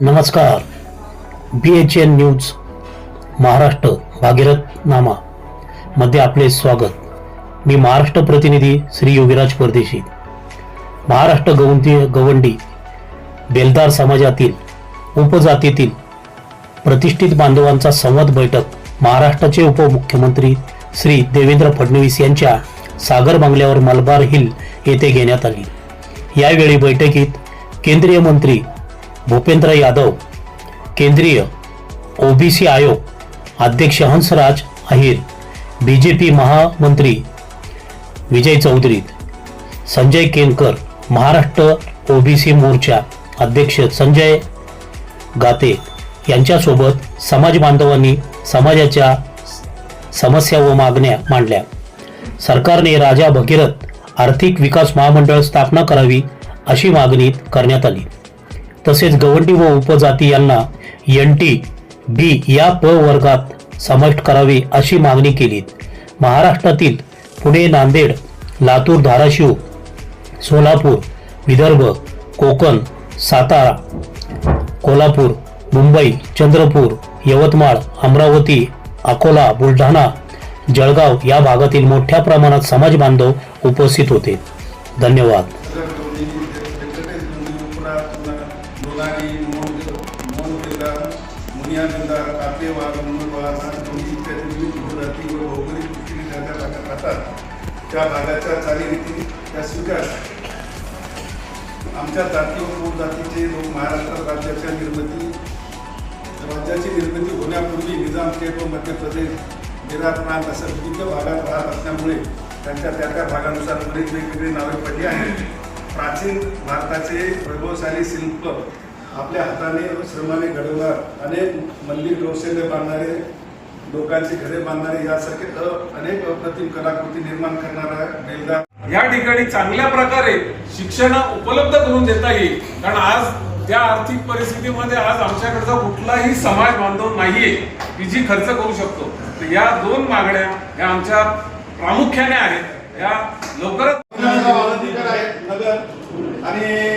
नमस्कार. B H N news Maharashtra Bhagirath नामा. मध्ये आपले स्वागत. मी महाराष्ट्र प्रतिनिधी श्री योगीराज परदेशी. महाराष्ट्र गवंती गवंडी बेलदार समाजातील उपजातीतील प्रतिष्ठित बांधवांचा संवाद बैठक महाराष्ट्राचे उपमुख्यमंत्री श्री देवेंद्र फडणवीस यांच्या सागर बंगल्यावर मलबार हिल येथे घेण्यात आली. यावेळी बैठकीत केंद्रीय मंत्री भूपेंद्र यादव केंद्रीय ओबीसी आयोग अध्यक्ष हंसराज अहिर बीजेपी महामंत्री विजय चौधरी संजय केनकर महाराष्ट्र ओबीसी मोर्चा अध्यक्ष संजय गाते यांच्यासोबत समाज बांधवांनी समाजाच्या समस्या व मागण्या मांडल्या. सरकारने राजा भगीरथ आर्थिक विकास महामंडळ स्थापना करावी अशी मागणी करण्यात आली. तसेच गवंडी व उपजाती यांना एन टी बी या प वर्गात समाविष्ट करावे अशी मागणी केली. महाराष्ट्रातील पुणे नांदेड लातूर धाराशिव सोलापूर विदर्भ कोकण सातारा कोल्हापूर मुंबई चंद्रपूर यवतमाळ अमरावती अकोला बुलढाणा जळगाव या भागातील मोठ्या प्रमाणात समाज बांधव उपस्थित होते. धन्यवाद. मुनियानंदा कातेवा मंगळवार नागपुरी इत्यादी विविध उपजाती व भौगोलिक दृष्टीने ज्या ज्या भागात राहतात त्या भागाच्या चालीरीती त्या स्वीकार आमच्या जाती व उपजातीचे लोक महाराष्ट्र राज्याच्या निर्मिती राज्याची निर्मिती होण्यापूर्वी निजाम स्टेट व मध्य प्रदेश बिहार प्रांत अशा विविध भागात राहत असल्यामुळे त्यांच्या त्या त्या भागानुसार बरीच वेगवेगळी नावे पडली आहेत. प्राचीन भारताचे वैभवशाली शिल्प आपल्या हाताने व श्रमाने घडवणार अनेक मंदिर डोसेले बांधणारे लोकांची घरे बांधणारे यासारखे अनेक अप्रतिम कलाकृती निर्माण करणारा बेलदार या ठिकाणी चांगल्या प्रकारे शिक्षण उपलब्ध करून देता येईल. कारण आज त्या आर्थिक परिस्थितीमध्ये आज आमच्याकडचा कुठलाही समाज बांधव नाहीये की जी खर्च करू शकतो. तर या दोन मागण्या या आमच्या प्रामुख्याने आहेत. या लवकरच आहेत नगर आणि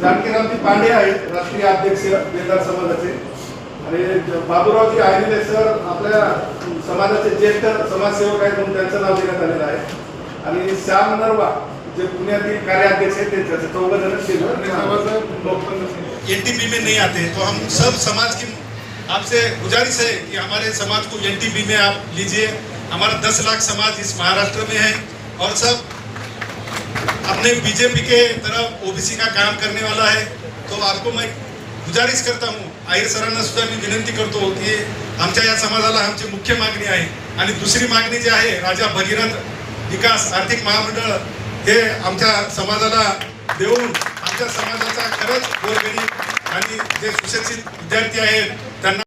जानकीरामजी पांडे आहेत राष्ट्रीय अध्यक्ष बेलदार समाजाचे. आणि ज- बाबूरावजी आयनिले सर आपल्या समाजाचे ज्येष्ठ समाजसेवक आहेत म्हणून त्यांचं नाव देण्यात आलेलं आहे. आणि श्याम नरवा जे पुण्यातील कार्याध्यक्ष आहेत ते त्याचे चौघ जण एनटीपी में नहीं आते तो हम सब समाज की आपसे गुजारिश है कि हमारे समाज को एनटीपी में आप लीजिए। हमारा 10 लाख समाज इस महाराष्ट्र में है और सब अपने बीजेपी के तरफ ओबीसी का काम करने वाला है तो आपको मैं गुजारिश करता हूँ आहिर सरांना सुद्धा मी विनंती करतो की आमच्या या समाजाला आमची मुख्य मागणी आहे. आणि दुसरी मागणी जी आहे राजा भगीरथ विकास आर्थिक महामंडळ हे आमच्या समाजाला देऊन आमच्या समाजाचा खरंच गोरगरीब आणि जे सुशिक्षित विद्यार्थी आहेत त्यांना